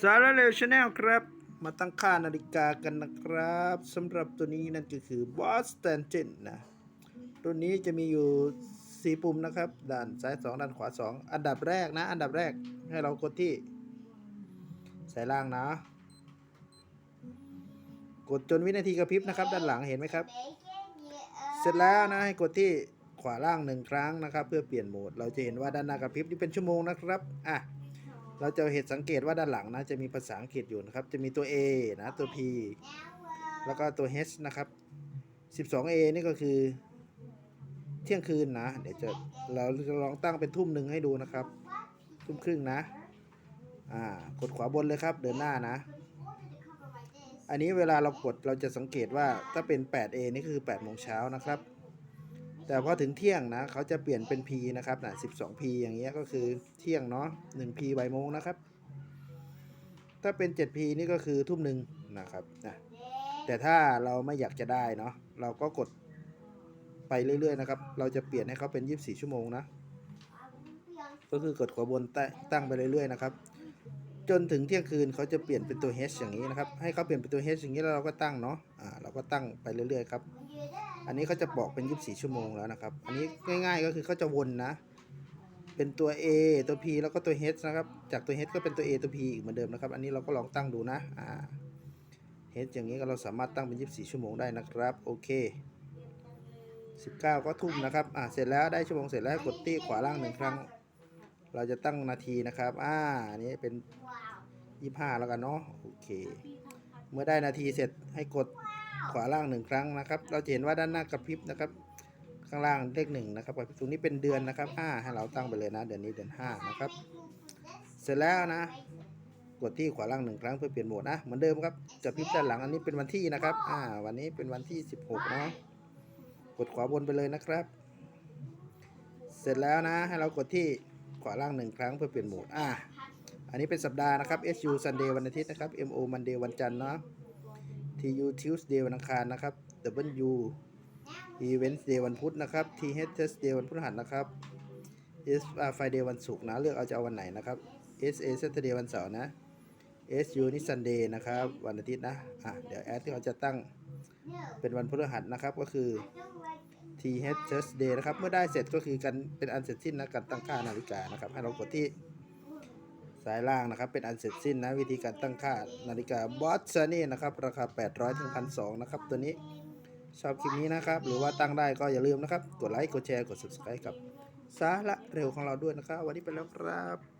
สาระเร็วชาแนลครับ มาตั้งค่านาฬิกากันนะครับสำหรับตัวนี้นั่นก็คือ Boston g e n นะ ตัวนี้จะมีอยู่ 4 ปุ่มนะครับ ด้านซ้าย 2 ด้านขวา 2 อันดับแรกนะ อันดับแรกให้เรากดที่สายล่างนะ กดจนวินาทีกระพริบนะครับ ด้านหลังเห็นไหมครับ เสร็จแล้วนะให้กดที่ขวาล่างหนึ่งครั้งนะครับ เพื่อเปลี่ยนโหมด เราจะเห็นว่าด้านหน้ากระพริบนี่เป็นชั่วโมงนะครับอะ เราจะเห็นสังเกตว่าด้านหลังนะจะมีภาษาอังกฤษอยู่นะครับ จะมีตัว A นะตัว P แล้วก็ตัว H นะครับ 12A นี่ก็คือเที่ยงคืนนะ เดี๋ยวจะเราจะลองตั้งเป็นทุ่มหนึ่งให้ดูนะครับ ทุ่มครึ่งนะ อ่ากดขวาบนเลยครับ เดินหน้านะ อันนี้เวลาเรากดเราจะสังเกตว่าถ้าเป็น 8A นี่คือ8โมงเช้านะครับ แต่พอถึงเที่ยงนะเขาจะเปลี่ยนเป็น P นะครับนะ 12P อย่างเงี้ยก็คือเที่ยงเนาะ 1P บ่ายโมงนะครับ ถ้าเป็น 7P นี่ก็คือทุ่มหนึ่งนะครับนะแต่ถ้าเราไม่อยากจะได้เนาะเราก็กดไปเรื่อยๆนะครับ เราจะเปลี่ยนให้เขาเป็น 24 ชั่วโมงนะ ก็คือกดขวาบนตั้งตั้งไปเรื่อยๆนะครับ จนถึงเที่ยงคืนเขาจะเปลี่ยนเป็นตัว H อย่างนี้นะครับ ให้เขาเปลี่ยนเป็นตัว H อย่างนี้แล้วเราก็ตั้งเนาะ อ่า เราก็ตั้งไปเรื่อยๆครับ อันนี้เขาจะบอกเป็น 24 ชั่วโมงแล้วนะครับ อันนี้ง่าย ๆ ก็คือเขาจะวนนะ เป็นตัว A ตัว P แล้วก็ตัว H นะครับ จากตัว H ก็เป็นตัว A ตัว P อีกเหมือนเดิมนะครับ อันนี้เราก็ลองตั้งดูนะ อ่า H อย่างนี้ก็เราสามารถตั้งเป็น 24 ชั่วโมงได้นะครับ โอเค 19 ก็ทุ่มนะครับ อ่า เสร็จแล้วได้ชั่วโมงเสร็จแล้วกดที่ขวาล่างหนึ่งครั้ง เราจะตั้งนาทีนะครับ อ่า อันนี้เป็น 25 แล้วกันเนาะ โอเค เมื่อได้นาทีเสร็จให้กด ขวาล่างหนึ่งครั้งนะครับ เราจะเห็นว่าด้านหน้ากระพริบนะครับ ข้างล่างเลขหนึ่งนะครับกระพริบตรงนี้เป็นเดือนนะครับห้าให้เราตั้งไปเลยนะ เดือนนี้เดือนห้านะครับ เสร็จแล้วนะ กดที่ขวาล่างหนึ่งครั้งเพื่อเปลี่ยนโหมดนะเหมือนเดิมครับจะพริบด้านหลังอันนี้เป็นวันที่นะครับอ่าวันนี้เป็นวันที่16เนาะกดขวาบนไปเลยนะครับ เสร็จแล้วนะให้เรากดที่ขวาล่างหนึ่งครั้งเพื่อเปลี่ยนโหมดอ่าอันนี้เป็นสัปดาห์นะครับ SU Sunday วันอาทิตย์นะครับ MO Monday วันจันทร์เนาะ TU Tuesday วันอังคารนะครับ W Events Day วันพุธนะครับ TH Thursday วันพฤหัสนะครับ S Friday วันศุกร์นะเลือกเอาจะเอาวันไหนนะครับ SA Saturday วันเสาร์นะ SU นี่ Sunday นะครับ วันอาทิตย์นะอะเดี๋ยวแอดที่เราจะตั้งเป็นวันพฤหัสนะครับก็คือ TH Thursday นะครับ เมื่อได้เสร็จก็คือกันเป็นอันเสร็จสิ้นนะการตั้งค่านาฬิกานะครับ ให้เรากดที่ สายล่างนะครับ เป็นอันเสร็จสิ้นนะ วิธีการตั้งค่านาฬิกาบอสซานี่นะครับ ราคา 800ถึง1,200นะครับ ตัวนี้ชอบคลิปนี้นะครับ หรือว่าตั้งได้ก็อย่าลืมนะครับ กดไลค์ กดแชร์ กด subscribe กับสาระเร็วของเราด้วยนะครับ วันนี้ไปแล้วครับ